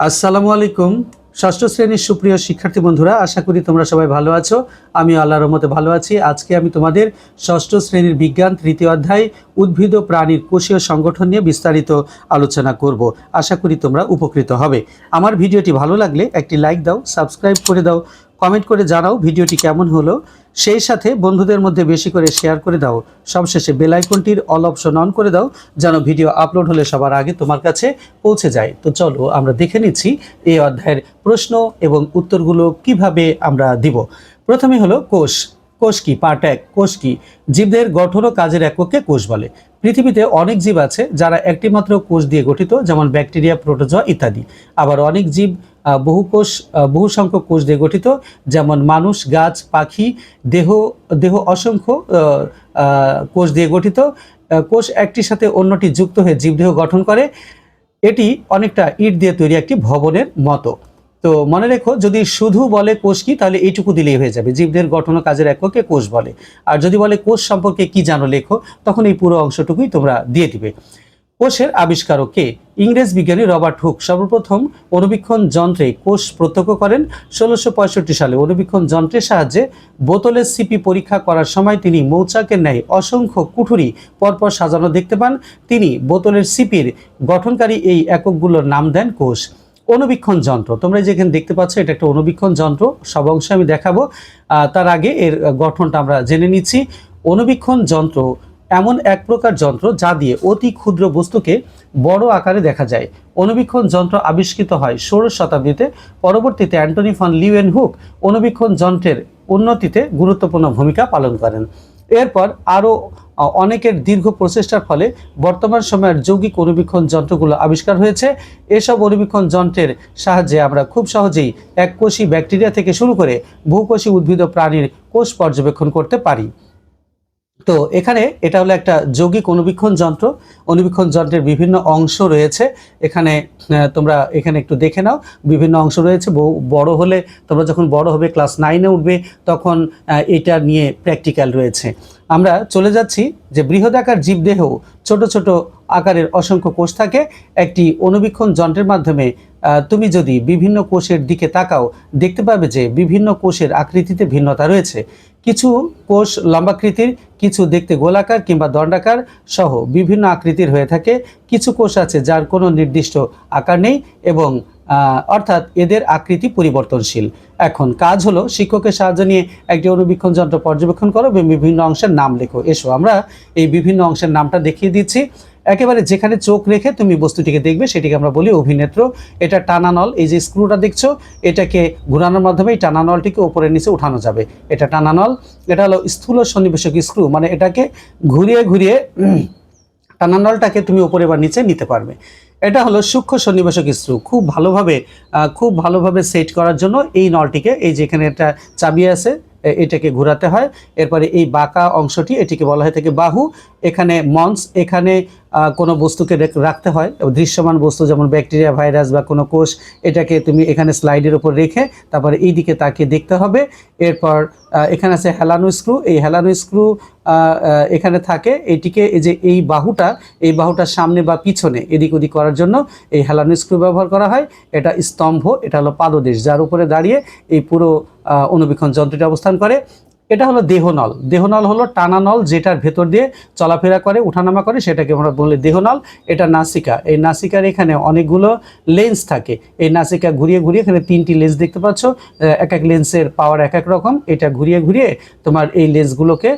আসসালামু আলাইকুম, ষষ্ঠ শ্রেণির সুপ্রিয় শিক্ষার্থী বন্ধুরা, আশা করি তোমরা সবাই ভালো আছো। আমি আল্লাহ রহমতে ভালো আছি। আজকে আমি তোমাদের ষষ্ঠ শ্রেণির বিজ্ঞান তৃতীয় অধ্যায়, উদ্ভিদ ও প্রাণীর কোষীয় সংগঠন নিয়ে বিস্তারিত আলোচনা করব। আশা করি তোমরা উপকৃত হবে। আমার ভিডিওটি ভালো লাগলে একটি লাইক দাও, সাবস্ক্রাইব করে দাও কমেন্ট করে জানাও ভিডিওটি কেমন হলো। সেই সাথে বন্ধুদের মধ্যে বেশি করে শেয়ার করে দাও। সবশেষে বেল আইকনটির অল অপশন অন করে দাও, যেন ভিডিও আপলোড হলে সবার আগে তোমার কাছে পৌঁছে যায়। তো চলো, আমরা দেখে নিচ্ছি এই অধ্যায়ের প্রশ্ন এবং উত্তরগুলো কীভাবে আমরা দিব। প্রথমে হলো কোষ। কোষ কি? পার্ট এক। কোষ কি? জীবদের গঠন ও কাজের এককে কোষ বলে। পৃথিবীতে অনেক জীব আছে যারা একটিমাত্র কোষ দিয়ে গঠিত, যেমন ব্যাকটেরিয়া, প্রোটোজোয়া ইত্যাদি। আবার অনেক জীব বহু কোষ বহু সংখ্যক কোষ দিয়ে গঠিত। যেমন মানুষ, গাছ, পাখি, দেহ দেহ অসংখ্য কোষ দিয়ে গঠিত। কোষ একটির সাথে অন্যটি যুক্ত হয়ে জীবদেহ গঠন করে। এটি অনেকটা ইট দিয়ে তৈরি একটি ভবনের মতো। তো মনে রেখো, যদি শুধু বলে কোষ কি, তাহলে এইটুকু দিলেই হয়ে যাবে। জীবদের গঠন কাজের এককে কোষ বলে। আর যদি বলে কোষ সম্পর্কে কি জানো লেখো, তখন এই পুরো অংশটুকুই তোমরা দিয়ে দিবে। কোষের আবিষ্কারক কে? ইংরেজ বিজ্ঞানী রবার্ট হুক। সর্বপ্রথম অনুবীক্ষণ যন্ত্রে কোষ প্রত্যক্ষ করেন। ষোলোশো সালে অনুবীক্ষণ যন্ত্রের সাহায্যে বোতলের সিপি পরীক্ষা করার সময় তিনি মৌচাকের ন্যায় অসংখ্য কুঠুরি পরপর সাজানো দেখতে পান। তিনি বোতলের সিপির গঠনকারী এই এককগুলোর নাম দেন কোষ। অনুবীক্ষণ যন্ত্র। তোমরা যেখানে দেখতে পাচ্ছ, এটা একটা অনুবীক্ষণ যন্ত্র। সব অংশে আমি দেখাবো। তার আগে এর গঠনটা আমরা জেনে নিচ্ছি। অনুবীক্ষণ যন্ত্র এমন এক প্রকার যন্ত্র যা দিয়ে অতি ক্ষুদ্র বস্তুকে বড় আকারে দেখা যায়। অনুবীক্ষণ যন্ত্র আবিষ্কৃত হয় ষোড়শ শতাব্দীতে। পরবর্তীতে অ্যান্টনি ফন লিওয়েন হুক অনুবীক্ষণ যন্ত্রের উন্নতিতে গুরুত্বপূর্ণ ভূমিকা পালন করেন। এরপর আরও অনেকের দীর্ঘ প্রচেষ্টার ফলে বর্তমান সময়ের যৌগিক অনুবীক্ষণ যন্ত্রগুলো আবিষ্কার হয়েছে। এসব অনুবীক্ষণ যন্ত্রের সাহায্যে আমরা খুব সহজেই এককোষী ব্যাকটেরিয়া থেকে শুরু করে বহুকোষী উদ্ভিদ ও প্রাণীর কোষ পর্যবেক্ষণ করতে পারি। তো এখানে এটা হলো একটা যৌগিক অনুবীক্ষণ যন্ত্র। অনুবীক্ষণ যন্ত্রের বিভিন্ন অংশ রয়েছে। এখানে তোমরা এখানে একটু দেখে নাও। বিভিন্ন অংশ রয়েছে। বহু বড় হলে তোমরা যখন বড় হবে ক্লাস নাইনে উঠবে, তখন এটা নিয়ে প্র্যাকটিক্যাল রয়েছে। আমরা চলে যাচ্ছি যে বৃহদাকার জীবদেহ, ছোট ছোট আকারের অসংখ্য কোষ থাকে, একটি অনুবীক্ষণ যন্ত্রের মাধ্যমে তুমি যদি বিভিন্ন কোষের দিকে তাকাও, দেখতে পাবে যে বিভিন্ন কোষের আকৃতিতে ভিন্নতা রয়েছে। কিছু কোষ লম্বাকৃতির, কিছু দেখতে গোলাকার কিংবা দণ্ডাকার সহ বিভিন্ন আকৃতির হয়ে থাকে। কিছু কোষ আছে যার কোনো নির্দিষ্ট আকার নেই এবং অর্থাৎ এদের আকৃতি পরিবর্তনশীল। এখন কাজ হলো শিক্ষকের সাহায্য নিয়ে একটি অনুবীক্ষণ যন্ত্র পর্যবেক্ষণ করো, এবং বিভিন্ন অংশের নাম লেখো। এসো, আমরা এই বিভিন্ন অংশের নামটা দেখিয়ে দিচ্ছি। একেবারে যেখানে চোখ রেখে তুমি বস্তুটিকে দেখবে, সেটিকে আমরা বলি অভিনেত্র। এটা টানানল এই যে স্ক্রুটা দেখছ, এটাকে ঘোরানোর মাধ্যমে এই টানানলটিকে উপরে নিচে উঠানো যাবে। এটা টানানল এটা হলো স্থূল সন্নিবেশক স্ক্রু মানে এটাকে ঘুরিয়ে ঘুরিয়ে টানানলটাকে তুমি উপরে বা নিচে নিতে পারবে। এটা হলো সূক্ষ্ম সন্নিবেশক স্ক্রু খুব ভালোভাবে খুব ভালোভাবে সেট করার জন্য এই নলটিকে, এই যেখানে একটা চাবি আছে এটাকে ঘোরাতে হয়। এরপরে এই বাঁকা অংশটি, এটিকে বলা হয় থেকে বাহু। এখানে মঞ্চ, এখানে কোনো বস্তুকে রেখ- রাখতে হয়। দৃশ্যমান বস্তু যেমন ব্যাকটেরিয়া, ভাইরাস বা কোনো কোষ, এটাকে তুমি এখানে স্লাইডের উপর রেখে তারপরে এই দিকে তাকিয়ে দেখতে হবে। এরপর এখানে আছে হেলানো স্ক্রু। এই হেলানো স্ক্রু এখানে থাকে এটিকে এই যে এই বাহুটা, এই বাহুটার সামনে বা পিছনে এদিক ওদিক করার জন্য এই হেলানো স্ক্রু ব্যবহার করা হয়। এটা স্তম্ভ, এটা হলো পাদদেশ, যার উপরে দাঁড়িয়ে এই পুরো অনুবীক্ষণ যন্ত্রটি অবস্থান করে। এটা হলো দেহনল দেহনল হলো টানা নল যেটার ভেতর দিয়ে চলাফেরা করে, উঠানামা করে, সেটাকে আমরা বলি দেহনল এটা নাসিকা। এই নাসিকার এখানে অনেকগুলো লেন্স থাকে। এই নাসিকা ঘুরিয়ে ঘুরিয়ে এখানে তিনটি লেন্স দেখতে পাচ্ছ। এক এক লেন্সের পাওয়ার এক এক রকম। এটা ঘুরিয়ে ঘুরিয়ে তোমার এই লেন্সগুলোকে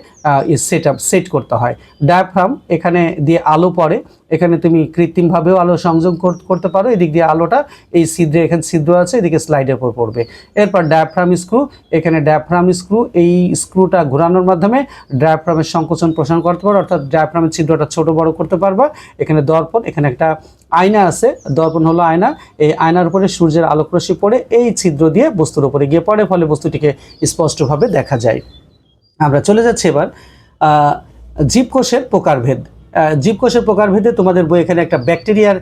সেট আপ সেট করতে হয়। ডায়াফ্রাম এখানে দিয়ে আলো পড়ে। এখানে তুমি কৃত্রিমভাবেও আলো সংযোগ করতে পারো। এদিক দিয়ে আলোটা এই ছিদ্রে, এখানে ছিদ্র আছে, এদিকে স্লাইডের উপর পড়বে। এরপর ডায়াফ্রাম স্ক্রু এখানে ডায়াফ্রাম স্ক্রু এই স্ক্রুটা ঘোরানোর মাধ্যমে ডায়াফ্রামের সংকোচন প্রসারণ করতে পারো। অর্থাৎ ডায়াফ্রামের ছিদ্রটা ছোট, বড় করতে পারবা। এখানে দর্পণ, এখানে একটা আয়না আছে। দর্পণ হলো আয়না। এই আয়নার উপরে সূর্যের আলোকরশ্মি পড়ে এই ছিদ্র দিয়ে বস্তুর উপরে গিয়ে পড়ে, ফলে বস্তুটিকে স্পষ্টভাবে দেখা যায়। আমরা চলে যাচ্ছি এবার জীবকোষের প্রকারভেদ। জীবকোষের প্রকারভেদে তোমাদের বই এখানে একটা ব্যাকটেরিয়ার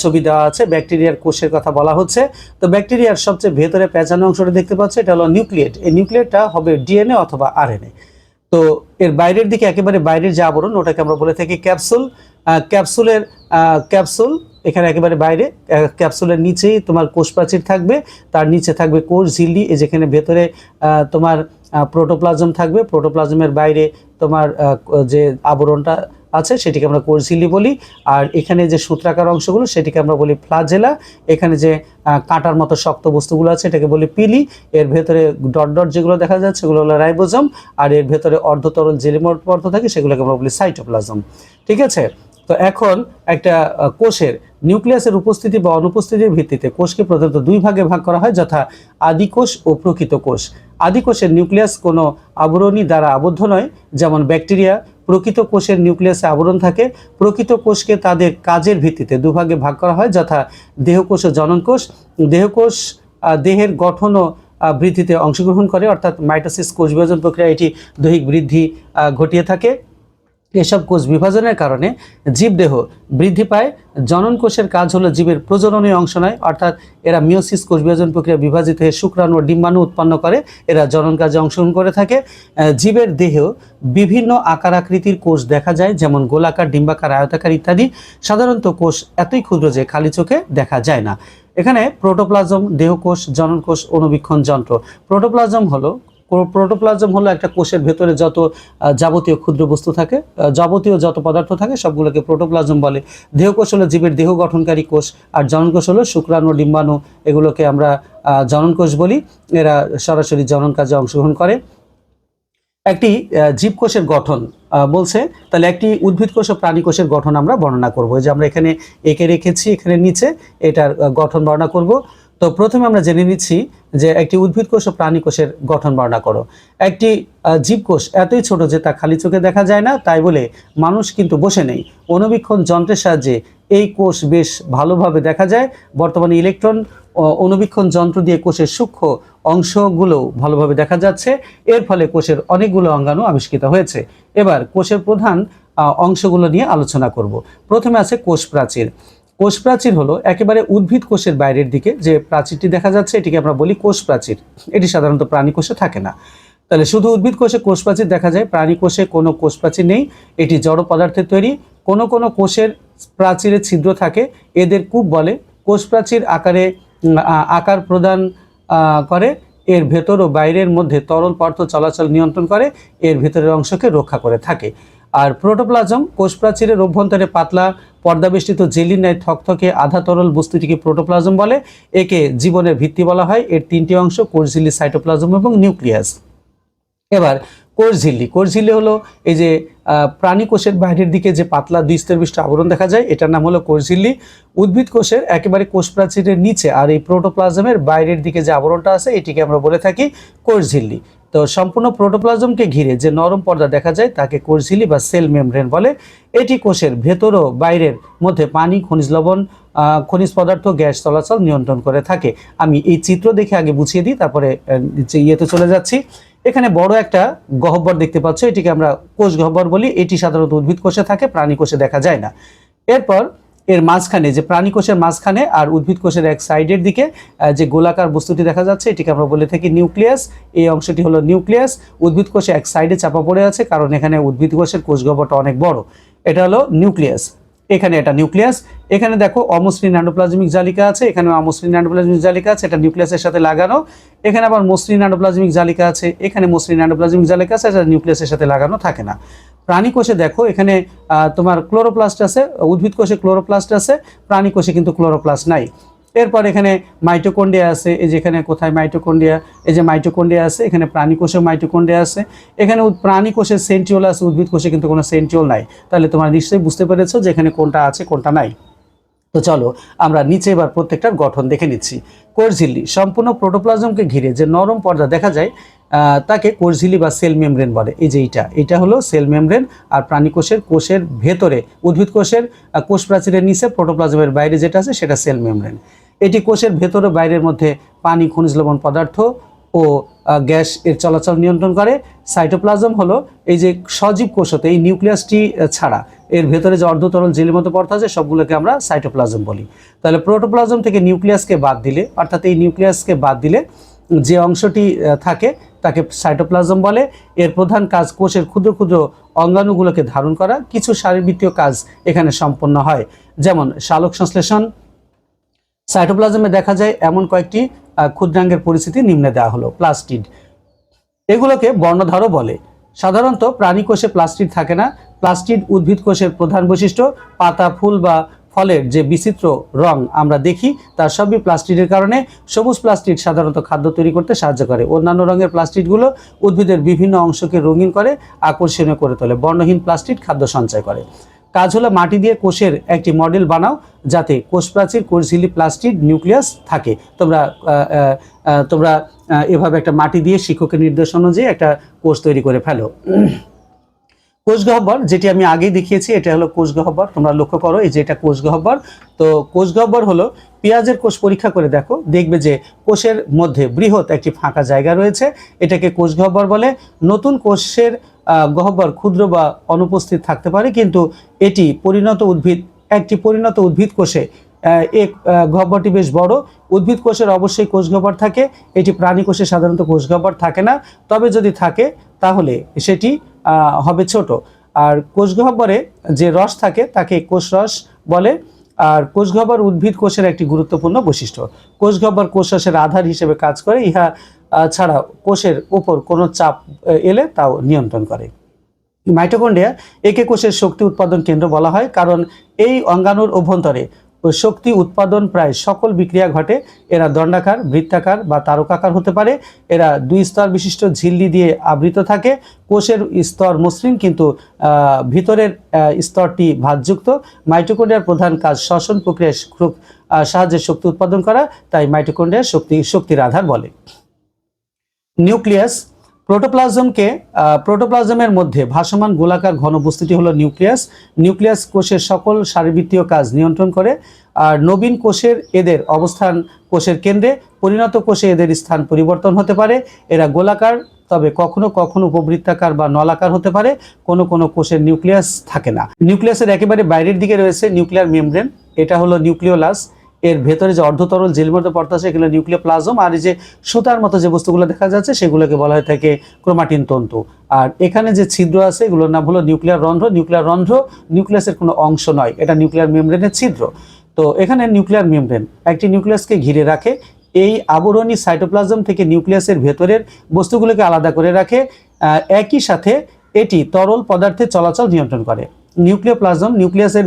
ছবি দেওয়া আছে। ব্যাকটেরিয়ার কোষের কথা বলা হচ্ছে। তো ব্যাকটেরিয়ার সবচেয়ে ভেতরে পেঁচানো অংশটা দেখতে পাচ্ছ, এটা হলো নিউক্লিয়েট। এই নিউক্লিয়েটটা হবে ডিএনএ অথবা আরএনএ। তো এর বাইরের দিকে একেবারে বাইরের যে আবরণ, ওটাকে আমরা বলে থাকি ক্যাপসুল। ক্যাপসুলের ক্যাপসুল এখানে একেবারে বাইরে ক্যাপসুলের নিচেই তোমার কোষ প্রাচীর থাকবে। তার নিচে থাকবে কোষ, ঝিল্লি, এই যেখানে ভেতরে তোমার প্রোটোপ্লাজম থাকবে। প্রোটোপ্লাজমের বাইরে তোমার যে আবরণটা আছে, সেটিকে আমরা কোষ বলি। আর এখানে যে সূত্রাকার অংশগুলো, সেটিকে আমরা বলি ফ্লাজেলা। এখানে যে কাঁটার মতো শক্ত বস্তুগুলো আছে, এটাকে বলি পিলি। এর ভেতরে ডট ডট যেগুলো দেখা যাচ্ছে, সেগুলো হলো রাইবোজম। আর এর ভেতরে অর্ধতরল জেলিমর পদার্থ থাকে, সেগুলোকে আমরা বলি সাইটোপ্লাজম। ঠিক আছে? তো এখন একটা কোষের নিউক্লিয়াসের উপস্থিতি বা অনুপস্থিতির ভিত্তিতে কোষকে প্রধানত দুই ভাগে ভাগ করা হয়, যথা আদি কোষ ও প্রকৃত কোষ। আদি কোষের নিউক্লিয়াস কোনো আবরণী দ্বারা আবদ্ধ নয়, যেমন ব্যাকটেরিয়া প্রকৃত কোষের নিউক্লিয়াসে আবরণ থাকে। প্রকৃত কোষকে তাদের কাজের ভিত্তিতে দুভাগে ভাগ করা হয়, যথা দেহকোষ ও জননকোষ। দেহকোষ দেহের গঠন ও বৃদ্ধিতে অংশগ্রহণ করে, অর্থাৎ মাইটোসিস কোষ বিভাজন প্রক্রিয়া এটি দৈহিক বৃদ্ধি ঘটিয়ে থাকে। এসব কোষ বিভাজনের কারণে জীবদেহ বৃদ্ধি পায়। জনন কোষের কাজ হলো জীবের প্রজননীয় অংশ নয়, অর্থাৎ এরা মিওসিস কোষ বিভাজন প্রক্রিয়া বিভাজিত হয়ে শুক্রাণু ও ডিম্বাণু উৎপন্ন করে, এরা জনন কাজে অংশগ্রহণ করে থাকে। জীবের দেহেও বিভিন্ন আকার আকৃতির কোষ দেখা যায়, যেমন গোলাকার, ডিম্বাকার, আয়তাকার ইত্যাদি। সাধারণত কোষ এতই ক্ষুদ্র যে খালি চোখে দেখা যায় না। এখানে প্রোটোপ্লাজম দেহকোষ জননকোষ অনুবীক্ষণ যন্ত্র। প্রোটোপ্লাজম হলো প্রোটোপ্লাজম হলো একটা কোষের ভেতরে যত যাবতীয় ক্ষুদ্র বস্তু থাকে যাবতীয় যত পদার্থ থাকে, সবগুলোকে প্রোটোপ্লাজম বলে। দেহকোষ হলো জীবের দেহ গঠনকারী কোষ, আর জননকোষ হলো শুক্রাণু ডিম্বাণু এগুলোকে আমরা জননকোষ বলি। এরা সরাসরি জনন কাজে অংশগ্রহণ করে। একটি জীবকোষের গঠন বলছে, তাহলে একটি উদ্ভিদ কোষ ও প্রাণী কোষের গঠন আমরা বর্ণনা করব। যে আমরা এখানে এঁকে রেখেছি, এখানে নিচে এটার গঠন বর্ণনা করব। তো প্রথমে আমরা জেনে নিচ্ছি যে একটি উদ্ভিদ কোষ ও প্রাণী কোষের গঠন বর্ণনা করো। একটি জীবকোষ এতই ছোট যে তা খালি চোখে দেখা যায় না, তাই বলে মানুষ কিন্তু বসে নেই। অনুবীক্ষণ যন্ত্রের সাহায্যে এই কোষ বেশ ভালোভাবে দেখা যায়। বর্তমানে ইলেকট্রন অনুবীক্ষণ যন্ত্র দিয়ে কোষের সূক্ষ্ম অংশগুলো ভালোভাবে দেখা যাচ্ছে। এর ফলে কোষের অনেকগুলো অঙ্গাণু আবিষ্কৃত হয়েছে। এবার কোষের প্রধান অংশগুলো নিয়ে আলোচনা করব। প্রথমে আছে কোষ প্রাচীর কোষ প্রাচীর হলো একেবারে উদ্ভিদ কোষের বাইরের দিকে, যে প্রাচীরটি দেখা যাচ্ছে, এটিকে আমরা বলি কোষ প্রাচীর এটি সাধারণত প্রাণী কোষে থাকে না। তাহলে শুধু উদ্ভিদ কোষে কোষ প্রাচীর দেখা যায়, প্রাণী কোষে কোনো কোষ প্রাচীর নেই, এটি জড় পদার্থের তৈরি, কোনো কোনো কোষের প্রাচীরে ছিদ্র থাকে, এদের কূপ বলে কোষ প্রাচীর আকারে আকার প্রদান করে, এর ভেতর ও বাইরের মধ্যে তরল পদার্থ চলাচল নিয়ন্ত্রণ করে, এর ভেতরের অংশকে রক্ষা করে থাকে। আর প্রোটোপ্লাজম কোষ প্রাচীরের অভ্যন্তরে পাতলা, পর্দাবেষ্টিত জেলির ন্যায় থকথকে আধা তরল বস্তুটিকে প্রোটোপ্লাজম বলে। একে জীবনের ভিত্তি বলা হয়। এর তিনটি অংশ কোষঝিল্লি সাইটোপ্লাজম এবং নিউক্লিয়াস। এবার কোষ ঝিল্লি কোষ ঝিল্লি হলো এই যে প্রাণী কোষের বাইরের দিকে যে পাতলা দুই স্তর বিশিষ্ট আবরণ দেখা যায়, এটার নাম হলো কোষ ঝিল্লি উদ্ভিদ কোষের একেবারে কোষ প্রাচীরের নিচে আর এই প্রোটোপ্লাজমের বাইরের দিকে যে আবরণটা আছে, এটিকে আমরা বলে থাকি কোষ ঝিল্লি তো সম্পূর্ণ প্রোটোপ্লাজমকে ঘিরে যে নরম পর্দা দেখা যায়, তাকে কোষ ঝিল্লি বা সেল মেমব্রেন বলে। এটি কোষের ভেতর ও বাইরের মধ্যে পানি, খনিজ লবণ খনিজ পদার্থ, গ্যাস চলাচল নিয়ন্ত্রণ করে থাকে। আমি এই চিত্র দেখে আগে বুঝিয়ে দিই, তারপরে ইয়েতে চলে যাচ্ছি। এখানে বড় একটা গহ্বর দেখতে পাচ্ছ, এটিকে আমরা কোষ গহ্বর বলি। এটি সাধারণত উদ্ভিদ কোষে থাকে, প্রাণী কোষে দেখা যায় না। এরপর, এর মাঝখানে, যে প্রাণী কোষের মাঝখানে আর উদ্ভিদ কোষের এক সাইডের দিকে যে গোলাকার বস্তুটি দেখা যাচ্ছে, এটিকে আমরা বলে থাকি নিউক্লিয়াস। এই অংশটি হলো নিউক্লিয়াস। উদ্ভিদ কোষে এক সাইডে চাপা পড়ে আছে, কারণ এখানে উদ্ভিদ কোষের কোষ গহ্বরটা অনেক বড়। এটা হলো নিউক্লিয়াস। এখানে এটা নিউক্লিয়াস। এখানে দেখো অমসৃণ অ্যান্ডোপ্লাজমিক জালিকা আছে এখানে অমসৃণ অ্যান্ডোপ্লাজমিক জালিকা আছে, এটা নিউক্লিয়াসের সাথে লাগানো। এখানে আবার মসৃণ অ্যান্ডোপ্লাজমিক জালিকা আছে, এখানে মসৃণ অ্যান্ডোপ্লাজমিক জালিকা আছে, এটা নিউক্লিয়াসের সাথে লাগানো থাকে না। প্রাণী কোষে দেখো, এখানে তোমার ক্লোরোপ্লাস্ট আছে উদ্ভিদ কোষে ক্লোরোপ্লাস্ট আছে প্রাণী কোষে কিন্তু ক্লোরোপ্লাস্ট নাই। এরপর এখানে মাইটোকন্ডিয়া আছে, এই যে এখানে কোথায় মাইটোকন্ডিয়া এই যে মাইটোকন্ডিয়া আছে, এখানে প্রাণী কোষে মাইটোকন্ডিয়া আছে। এখানে প্রাণী কোষে সেন্টিওল আছে, উদ্ভিদ কোষে কিন্তু কোনো সেন্টিওল নাই। তাহলে তোমরা নিশ্চয়ই বুঝতে পেরেছ যে এখানে কোনটা আছে, কোনটা নাই। তো চলো, আমরা নিচে এবার প্রত্যেকটার গঠন দেখে নিচ্ছি। কোরঝিল্লি, সম্পূর্ণ প্রোটোপ্লাজমকে ঘিরে যে নরম পর্দা দেখা যায় তাকে কোরঝিল্লি বা সেল মেমব্রেন বলে। এই যে এইটা এটা হলো সেল মেমব্রেন আর প্রাণী কোষের কোষের ভেতরে, উদ্ভিদ কোষের কোষ প্রাচীরের নিচে প্রোটোপ্লাজমের বাইরে যেটা আছে, সেটা সেল মেমব্রেন। এটি কোষের ভেতর বাইরের মধ্যে পানি, খনিজ লবণ পদার্থ ও গ্যাস এর চলাচল নিয়ন্ত্রণ করে। সাইটোপ্লাজম হলো এই যে সজীব কোষ হতে, এই নিউক্লিয়াসটি ছাড়া। এর ভেতরে যে অর্ধতরল জেলের মতো পদার্থ আছে, সবগুলোকে আমরা সাইটোপ্লাজম বলি। তাহলে প্রোটোপ্লাজম থেকে নিউক্লিয়াসকে বাদ দিলে, অর্থাৎ এই নিউক্লিয়াসকে বাদ দিলে যে অংশটি থাকে, তাকে সাইটোপ্লাজম বলে। এর প্রধান কাজ কোষের ক্ষুদ্র ক্ষুদ্র অঙ্গাণুগুলোকে ধারণ করা। কিছু শারীরবৃত্তীয় কাজ এখানে সম্পন্ন হয়। যেমন শালক সংশ্লেষণ সাইটোপ্লাজমে দেখা যায় এমন কয়েকটি ক্ষুদ্রাঙ্গের পরিস্থিতি নিম্নে দেওয়া হলো, প্লাস্টিড। এগুলোকে বর্ণধারও বলে। সাধারণত প্রাণী কোষে প্লাস্টিড থাকে না। প্লাস্টিড উদ্ভিদ কোষের প্রধান বৈশিষ্ট্য, পাতা, ফুল বা ফলের যে বিচিত্র রং আমরা দেখি, তার সবই প্লাস্টিডের কারণে। সবুজ প্লাস্টিড সাধারণত খাদ্য তৈরি করতে সাহায্য করে। অন্যান্য রঙের প্লাস্টিডগুলো উদ্ভিদের বিভিন্ন অংশকে রঙিন করে, আকর্ষণীয় করে তোলে। বর্ণহীন প্লাস্টিড খাদ্য সঞ্চয় করে। কাজ হলো মাটি দিয়ে কোষের একটি মডেল বানাও যাতে কোষ প্রাচীর কোষঝিলি প্লাস্টিড নিউক্লিয়াস থাকে। তোমরা তোমরা এভাবে একটা মাটি দিয়ে শিক্ষকের নির্দেশ অনুযায়ী একটা কোষ তৈরি করে ফেলো। কোষ গহ্বর, যেটি আমি আগেই দেখিয়েছি, এটা হলো কোষ গহ্বর। তোমরা লক্ষ্য করো, এই যে এটা কোষ গহ্বর। তো কোষ গহ্বর হলো পেঁয়াজের কোষ পরীক্ষা করে দেখো। দেখবে যে কোষের মধ্যে বৃহৎ একটি ফাঁকা জায়গা রয়েছে। এটাকে কোষ গহ্বর বলে। নতুন কোষের গহ্বর, ক্ষুদ্র বা অনুপস্থিত থাকতে পারে, কিন্তু এটি পরিণত উদ্ভিদ, একটি পরিণত উদ্ভিদ কোষে এক গহ্বরটি বেশ বড়। উদ্ভিদ কোষের অবশ্যই কোষ গহ্বর থাকে, এটি প্রাণী কোষে সাধারণত কোষ গহ্বর থাকে না। তবে যদি থাকে, তাহলে সেটি হবে ছোট। আর কোষ গহ্বরে যে রস থাকে, তাকে কোষ রস বলে। আর কোষ গহ্বর উদ্ভিদ কোষের একটি গুরুত্বপূর্ণ বৈশিষ্ট্য। কোষ গহ্বর কোষ রসের আধার হিসেবে কাজ করে, ইহা ছাড়া কোষের উপর কোনো চাপ এলে তাও নিয়ন্ত্রণ করে। মাইটোকন্ড্রিয়া একে কোষের শক্তি উৎপাদন কেন্দ্র বলা হয়, কারণ এই অঙ্গাণুর অভ্যন্তরে শক্তি উৎপাদন প্রায় সকল বিক্রিয়া ঘটে। এরা দণ্ডাকার, বৃত্তাকার বা তারকাকার হতে পারে। এরা দুই স্তর বিশিষ্ট ঝিল্লি দিয়ে আবৃত থাকে। কোষের স্তর মসৃণ, কিন্তু ভিতরের স্তরটি ভাতযুক্ত মাইটোকন্ড্রিয়ার প্রধান কাজ শ্বসন প্রক্রিয়ায় সাহায্যে শক্তি উৎপাদন করা, তাই মাইটোকন্ড্রিয়া শক্তি, শক্তির আধার বলে। নিউক্লিয়াস প্রোটোপ্লাজমকে প্রোটোপ্লাজমের মধ্যে ভাসমান গোলাকার ঘনবস্তুটি হলো নিউক্লিয়াস। নিউক্লিয়াস কোষের সকল শারীরবৃত্তীয় কাজ নিয়ন্ত্রণ করে, আর নবীন কোষের এদের অবস্থান কোষের কেন্দ্রে, পরিণত কোষে এদের স্থান পরিবর্তন হতে পারে। এরা গোলাকার, তবে কখনো কখনো উপবৃত্তাকার বা নলাকার হতে পারে। কোনো কোনো কোষের নিউক্লিয়াস থাকে না। নিউক্লিয়াসের একেবারে বাইরের দিকে রয়েছে নিউক্লিয়ার মেমব্রেন। এটা হলো নিউক্লিওলাস। এর ভেতরে যে অর্ধতরল জেল মতো পড়তে আছে এগুলো নিউক্লিয় প্লাজম আর এই যে সুতার মতো যে বস্তুগুলো দেখা যাচ্ছে, সেগুলোকে বলা হয়ে থাকে ক্রোমাটিন তন্তু। আর এখানে যে ছিদ্র আছে, এগুলোর নাম হলো নিউক্লিয়ার রন্ধ্র। নিউক্লিয়ার রন্ধ্র নিউক্লিয়াসের কোনো অংশ নয়, এটা নিউক্লিয়ার মেমব্রেনের ছিদ্র। তো এখানে নিউক্লিয়ার মেমব্রেন, একটি নিউক্লিয়াসকে ঘিরে রাখে, এই আবরণী সাইটোপ্লাজম থেকে নিউক্লিয়াসের ভেতরের বস্তুগুলোকে আলাদা করে রাখে একই সাথে এটি তরল পদার্থের চলাচল নিয়ন্ত্রণ করে। নিউক্লিওপ্লাজম, নিউক্লিয়াসের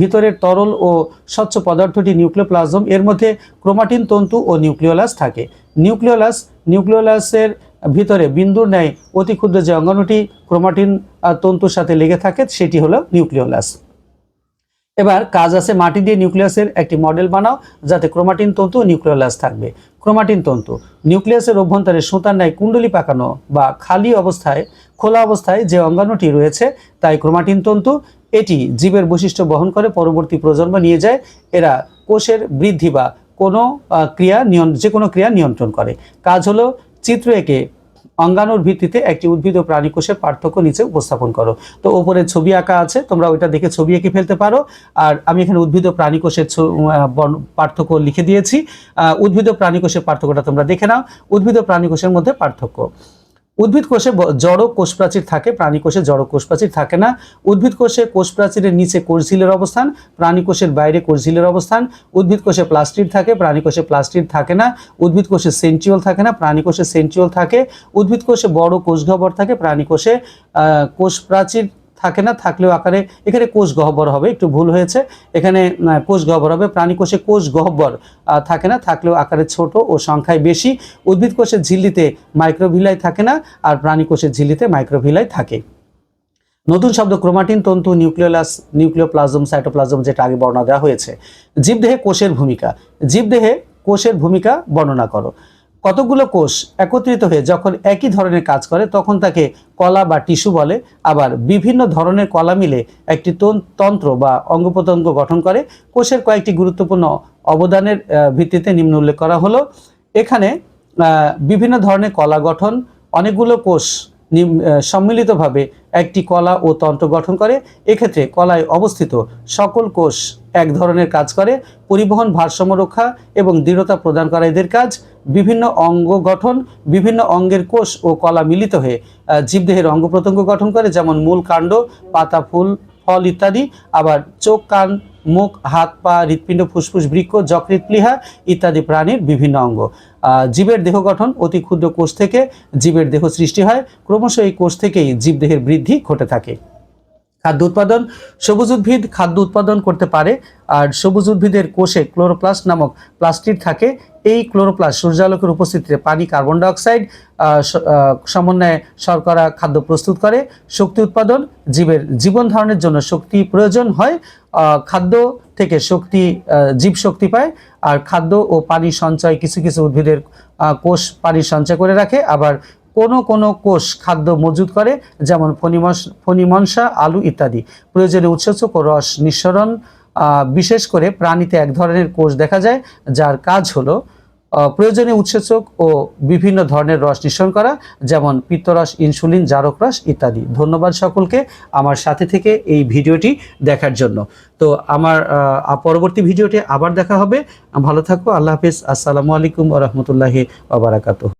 ভিতরের তরল ও স্বচ্ছ পদার্থটি নিউক্লিওপ্লাজম, এর মধ্যে ক্রোমাটিন, তন্তু ও নিউক্লিওলাস থাকে। নিউক্লিওলাস, নিউক্লিওলাসের ভিতরে বিন্দুর ন্যায় অতি ক্ষুদ্র যে অঙ্গনটি ক্রোমাটিন তন্তুর সাথে লেগে থাকে, সেটি হলো নিউক্লিওলাস। এবার কাজ আছে মাটি দিয়ে নিউক্লিয়াসের একটি মডেল বানাও, যাতে ক্রোমাটিন তন্তু ও নিউক্লিওলাস থাকবে। ক্রোমাটিন তন্তু, নিউক্লিয়াসের অভ্যন্তরে সুতার ন্যায় কুণ্ডলি পাকানো বা খালি অবস্থায়, খোলা অবস্থায় যে অঙ্গাণুটি রয়েছে, তাই ক্রোমাটিন তন্তু, এটি জীবের বৈশিষ্ট্য বহন করে পরবর্তী প্রজন্ম নিয়ে যায়। এরা কোষের বৃদ্ধি বা কোনো ক্রিয়া নিয়ন, যে কোনো ক্রিয়া নিয়ন্ত্রণ করে। কাজ হলো চিত্র এঁকে অঙ্গাণুর ভিত্তিতে একটি উদ্ভিদ ও প্রাণী কোষের পার্থক্য নিচে উপস্থাপন করো। তো ওপরে ছবি আঁকা আছে, তোমরা ওইটা দেখে ছবি এঁকে ফেলতে পারো। আর আমি এখানে উদ্ভিদ ও প্রাণী কোষের পার্থক্য লিখে দিয়েছি। উদ্ভিদ ও প্রাণী কোষের পার্থক্যটা তোমরা দেখে নাও। উদ্ভিদ ও প্রাণী কোষের মধ্যে পার্থক্য। উদ্ভিদ কোষে জড় কোষ প্রাচীর থাকে, প্রাণী কোষে জড় কোষ প্রাচীর থাকে না। উদ্ভিদ কোষে কোষ প্রাচীরের নিচে কোষঝিলের অবস্থান, প্রাণী কোষের বাইরে কোষঝিলের অবস্থান। উদ্ভিদ কোষে প্লাস্টিড থাকে, প্রাণী কোষে প্লাস্টিড থাকে না। উদ্ভিদ কোষে সেন্ট্রিওল থাকে না, প্রাণী কোষে সেন্ট্রিওল থাকে। উদ্ভিদ কোষে বড় কোষ গবর থাকে, প্রাণী কোষে কোষ প্রাচীর থাকে না, থাকলেও আকারে এখানে কোষ গহ্বর হবে, একটু ভুল হয়েছে। এখানে কোষ গহ্বর হবে, প্রাণী কোষে কোষ গহ্বর থাকে না, থাকলেও আকারে ছোট ও সংখ্যায় বেশি। উদ্ভিদ কোষের ঝিল্লিতে মাইক্রোভিলাই থাকে না, আর প্রাণী কোষের ঝিল্লিতে মাইক্রোভিলাই থাকে। নতুন শব্দ ক্রোমাটিন, তন্তু, নিউক্লিওলাস, নিউক্লিওপ্লাজম, সাইটোপ্লাজম, যেটা আগে বর্ণনা দেওয়া হয়েছে। জীবদেহে কোষের ভূমিকা, জীবদেহে কোষের ভূমিকা বর্ণনা করো। কতগুলো কোষ একত্রিত হয়ে যখন একই ধরনের কাজ করে, তখন তাকে কলা বা টিস্যু বলে। আবার বিভিন্ন ধরনের কলা মিলে একটি তন- তন্ত্র বা অঙ্গ প্রত্যঙ্গ গঠন করে। কোষের কয়েকটি গুরুত্বপূর্ণ অবদানের ভিত্তিতে নিম্ন উল্লেখ করা হলো। এখানে বিভিন্ন ধরনের কলা গঠন, অনেকগুলো কোষ সম্মিলিতভাবে একটি কলা ও তন্ত্র গঠন করে। এক্ষেত্রে কলায় অবস্থিত সকল কোষ এক ধরনের কাজ করে। পরিবহন, ভারসাম্য রক্ষা এবং দৃঢ়তা প্রদান করা এদের কাজ। বিভিন্ন অঙ্গ গঠন, বিভিন্ন অঙ্গের কোষ ও কলা মিলিত হয়ে জীবদেহের অঙ্গ প্রত্যঙ্গ গঠন করে, যেমন মূল কাণ্ড, পাতা, ফুল, ফল ইত্যাদি। আবার চোখ, কান, মুখ, হাত, পা, হৃৎপিণ্ড, ফুসফুস, বৃক্ষ, যকৃৎ, প্লীহা ইত্যাদি প্রাণীর বিভিন্ন অঙ্গ। জীবের দেহ গঠন অতি ক্ষুদ্র কোষ থেকে জীবের দেহ সৃষ্টি হয়। ক্রমশ এই কোষ থেকেই জীবদেহের বৃদ্ধি ঘটে থাকে। খাদ্য উৎপাদন, সবুজ উদ্ভিদ খাদ্য উৎপাদন করতে পারে, আর সবুজ উদ্ভিদের কোষে ক্লোরোপ্লাস্ট নামক প্লাস্টিক থাকে। এই ক্লোরোপ্লাস্ট সূর্যালোকের উপস্থিতিতে পানি, কার্বন ডাইঅক্সাইড সমন্বয়ে শর্করা খাদ্য প্রস্তুত করে। শক্তি উৎপাদন, জীবের জীবন ধারণের জন্য শক্তি প্রয়োজন হয়। খাদ্য থেকে শক্তি জীব শক্তি পায়, আর খাদ্য ও পানি সঞ্চয়, কিছু কিছু উদ্ভিদের কোষ পানি সঞ্চয় করে রাখে। আবার কোনো কোনো কোষ খাদ্য মজুত করে, যেমন ফণিমস, ফণিমনসা, আলু ইত্যাদি। প্রয়োজনে উৎসেচক ও রস নিঃসরণ বিশেষ করে প্রাণীতে এক ধরনের কোষ দেখা যায়, যার কাজ হলো প্রয়োজনে উৎসেচক ও বিভিন্ন ধরনের রস নিঃসরণ করা, যেমন পিত্তরস, ইনসুলিন, জারক রস ইত্যাদি। ধন্যবাদ সকলকে আমার সাথে থেকে এই ভিডিওটি দেখার জন্য। তো আমার পরবর্তী ভিডিওটি আবার দেখা হবে। ভালো থাকো, আল্লাহ হাফিজ। আসসালামু আলাইকুম রহমতুল্লাহি ওবরাকাতুহ